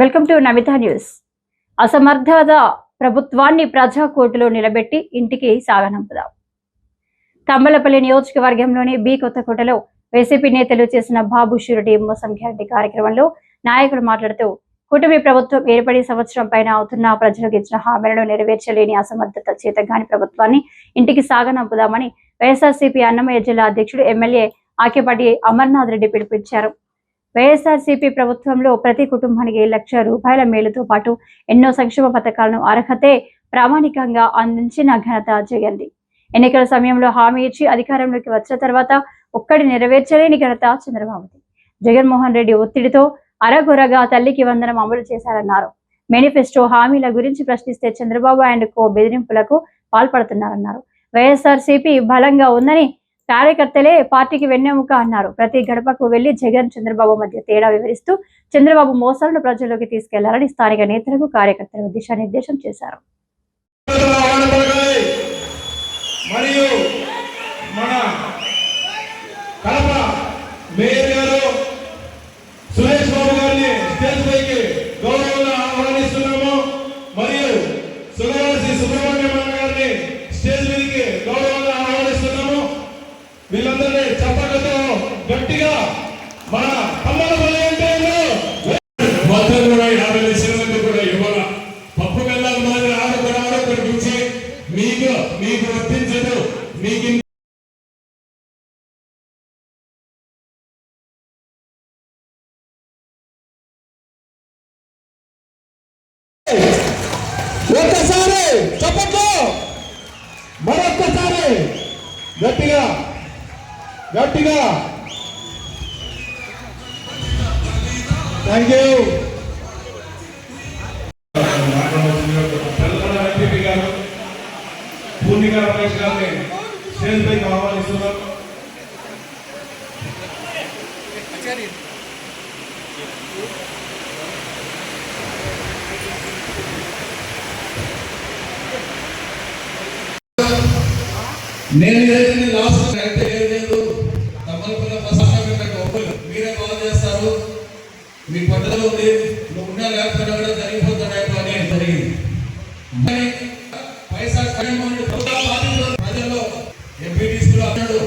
Welcome to Namitha news. అసమర్థత ప్రభుత్వాన్ని ప్రజా కోర్టులో నిలబెట్టి ఇంటికి సాగనంపుదాం. కమ్మలపల్లి నియోజకవర్గంలోని బి కొత్తకోటలో వైసీపీ నేతలు చేసిన బాబు షూరిటీ మోసం గ్యారంటీ కార్యక్రమంలో నాయకులు మాట్లాడుతూ కూటమి ప్రభుత్వం ఏర్పడి సంవత్సరం పైన అవుతున్న ప్రజలకు ఇచ్చిన హామీలను నెరవేర్చలేని అసమర్థత చేతగాని ప్రభుత్వాన్ని ఇంటికి సాగనంపుదామని వైఎస్ఆర్సీపీ అన్నమయ్య జిల్లా అధ్యక్షుడు ఎమ్మెల్యే ఆకేపాటి అమర్నాథ్ రెడ్డి పిలుపునిచ్చారు. వైఎస్ఆర్సీపీ ప్రభుత్వంలో ప్రతి కుటుంబానికి లక్ష రూపాయల మేలుతో పాటు ఎన్నో సంక్షేమ పథకాలను అర్హతే ప్రామాణికంగా అందించిన ఘనత జగన్ది ఎన్నికల సమయంలో హామీ ఇచ్చి అధికారంలోకి వచ్చిన తర్వాత ఒక్కడి నెరవేర్చలేని ఘనత చంద్రబాబుది. జగన్మోహన్ రెడ్డి ఒత్తిడితో అరగొరగా తల్లికి వందనం అమలు చేశారన్నారు. మేనిఫెస్టో హామీల గురించి ప్రశ్నిస్తే చంద్రబాబు అండ్ కో బెదిరింపులకు పాల్పడుతున్నారన్నారు. వైఎస్ఆర్సీపీ బలంగా ఉందని కార్యకర్తలే పార్టీకి వెన్నెముక అన్నారు. ప్రతి గడపకు వెళ్ళి జగన్ చంద్రబాబు మధ్య తేడా వివరిస్తూ చంద్రబాబు మోసాలను ప్రజల్లోకి తీసుకెళ్ళాలని స్థానిక నేతలకు కార్యకర్తలకు దిశానిర్దేశం చేశారు. మరియు మన కడప మేయర్ గట్టిగా థ్యాంక్ యూ పూర్ణిగా రమేష్ గారిని స్టేజ్ పైకి ఆహ్వానిస్తున్నాం నేను ఏదైతే లాస్ట్ అన్నాడు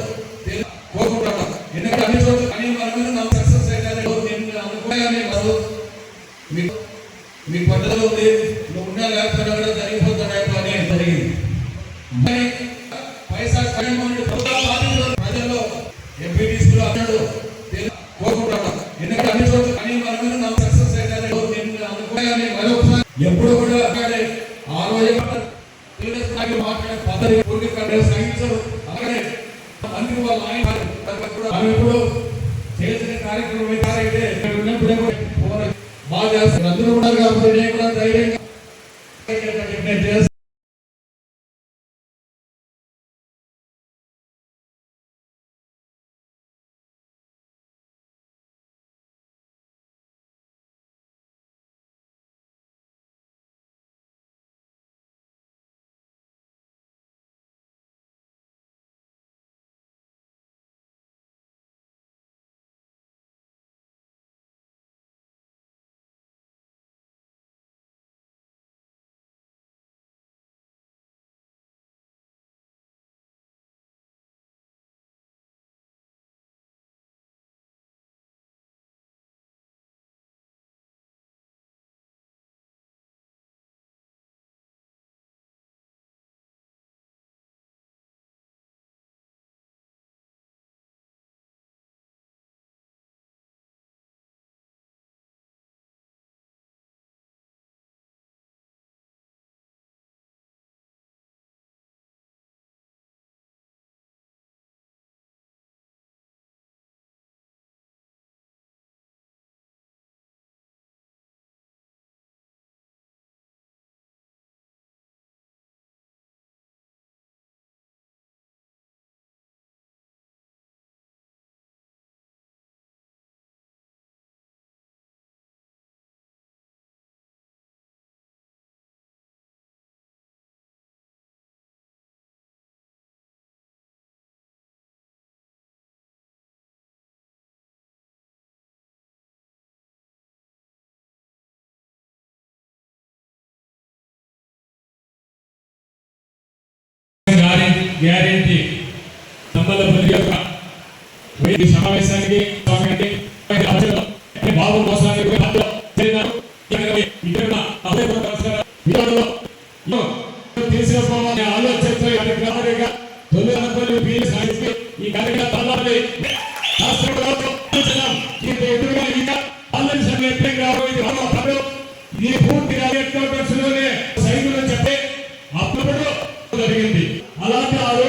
ఇక్కడ బాగా అందరూ ఉన్నారు కాబట్టి నేను కూడా ధైర్యంగా గ్యారంటీ సంబంధపల్లి యొక్క సమావేశానికి బాబు మోసానికి ఆలోచనతో ఈ కార్యక్రమానికి తొలి అనుకోని ఈ కార్యక్రమం తల్లాలి. ఇది పూర్తిగా చెప్పే అప్పుడు జరిగింది இருபத்தி ஆறு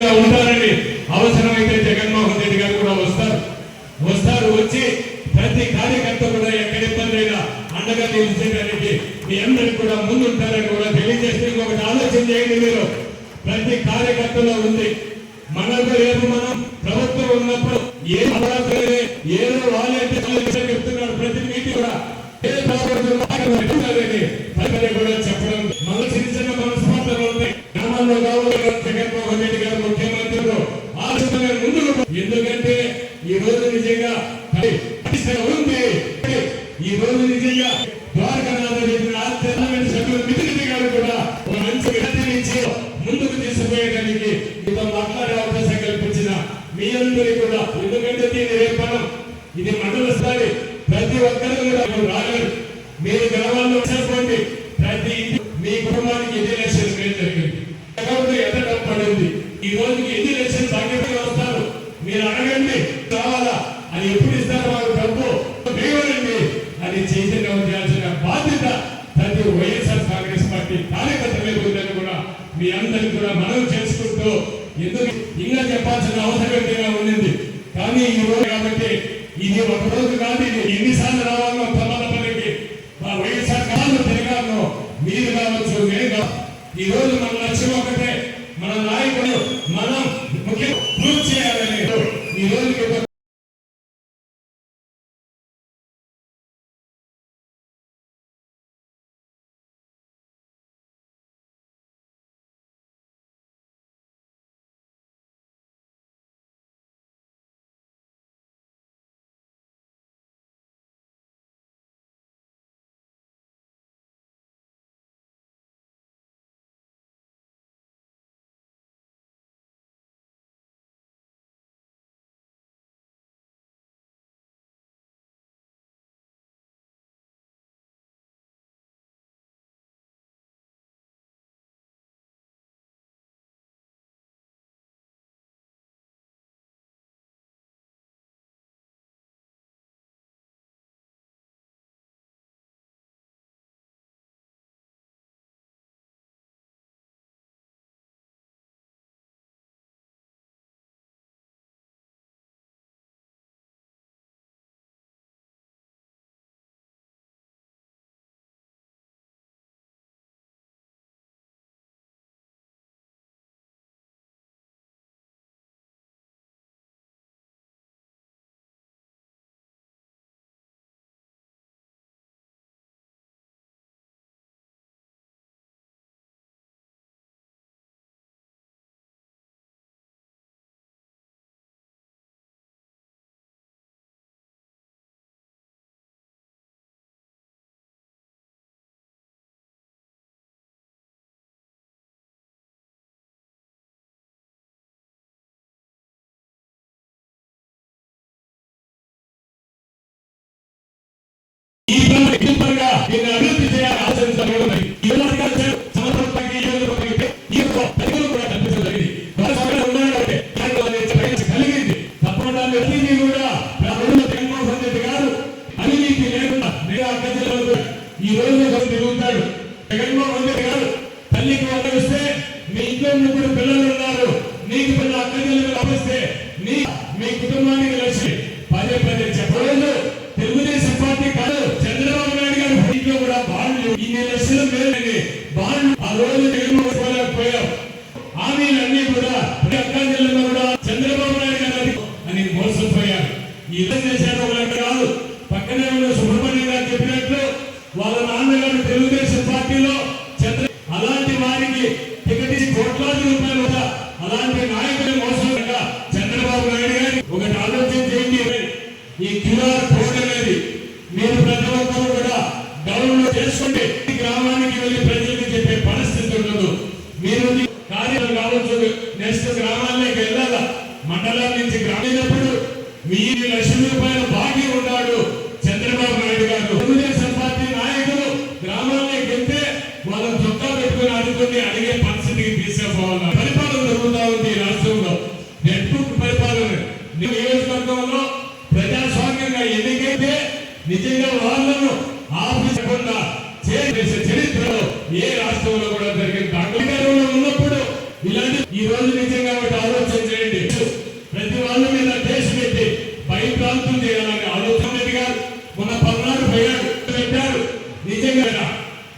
ఉంటారని అవసరమైతే జగన్మోహన్ రెడ్డి గారు కూడా వస్తారు. వస్తారు వచ్చి ప్రతి కార్యకర్త కూడా ఎక్కడ ఇబ్బంది అండగా నిలిచేదానికి మీ అందరికి కూడా ముందుంటారని కూడా తెలియజేస్తే ఇంకొకటి ఆలోచన చేయండి మీరు. ప్రతి కార్యకర్తలో ఉంది. మనకు రేపు మనం ప్రభుత్వం ఉన్నప్పుడు ఏ అమరావతి ఏదో వాళ్ళంటే చెప్తున్నారు ప్రతి మీటింగ్ కూడా. ఏ ప్రభుత్వం కూడా చెప్పడం ఉన్నాయి జగన్మోహన్ రెడ్డి గారు ముఖ్యమంత్రులు ఆలోచన ముందుకు ఎందుకంటే ఈ రోజు నిజంగా ఎందుకు? ఇంకా చెప్పాల్సిన అవసరం ఎంతైనా ఉండింది? కానీ ఈ రోజు కాబట్టి ఇది ఒక రోజు కాదు ఇది ఎన్నిసార్లు ఈ పనులు దీన్ని అభివృద్ధి చేయాలి?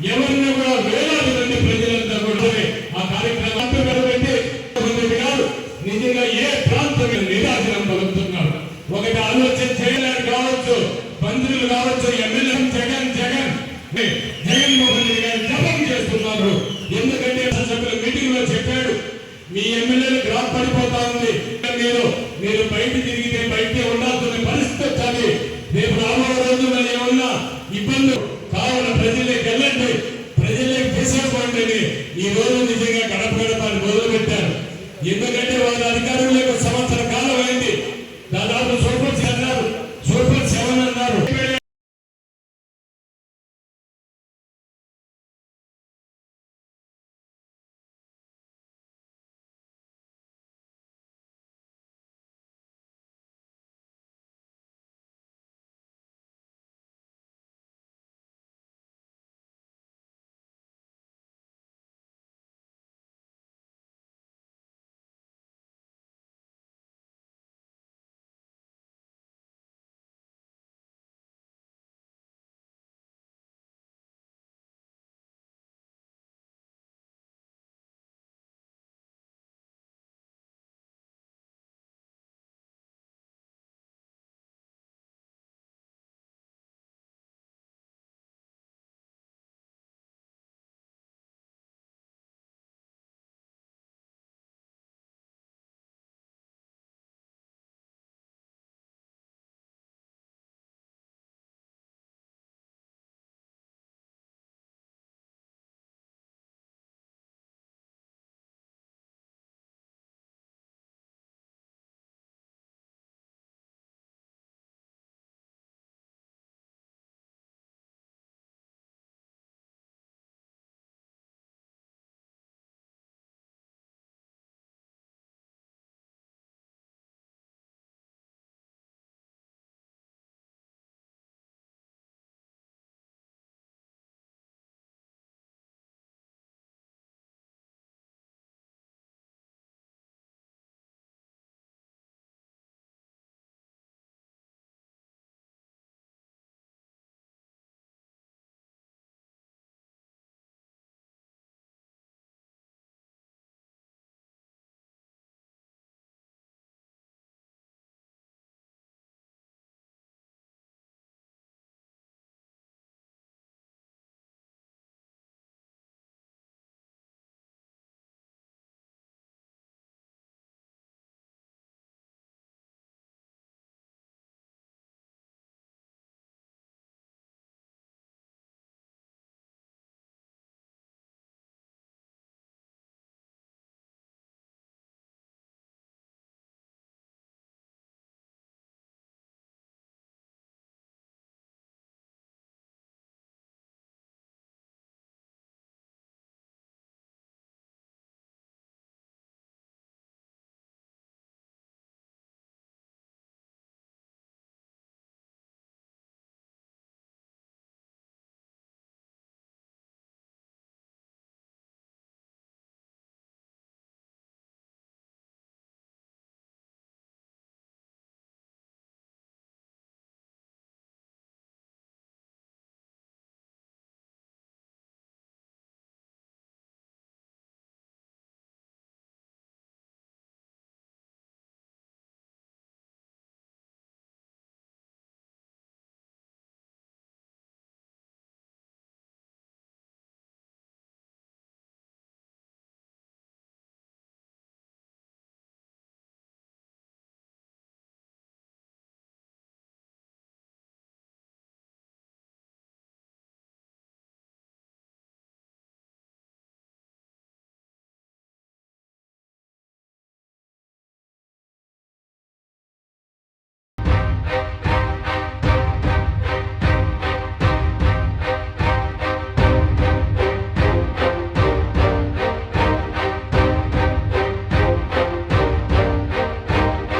ఎవరిని కూడా వేలాది You know.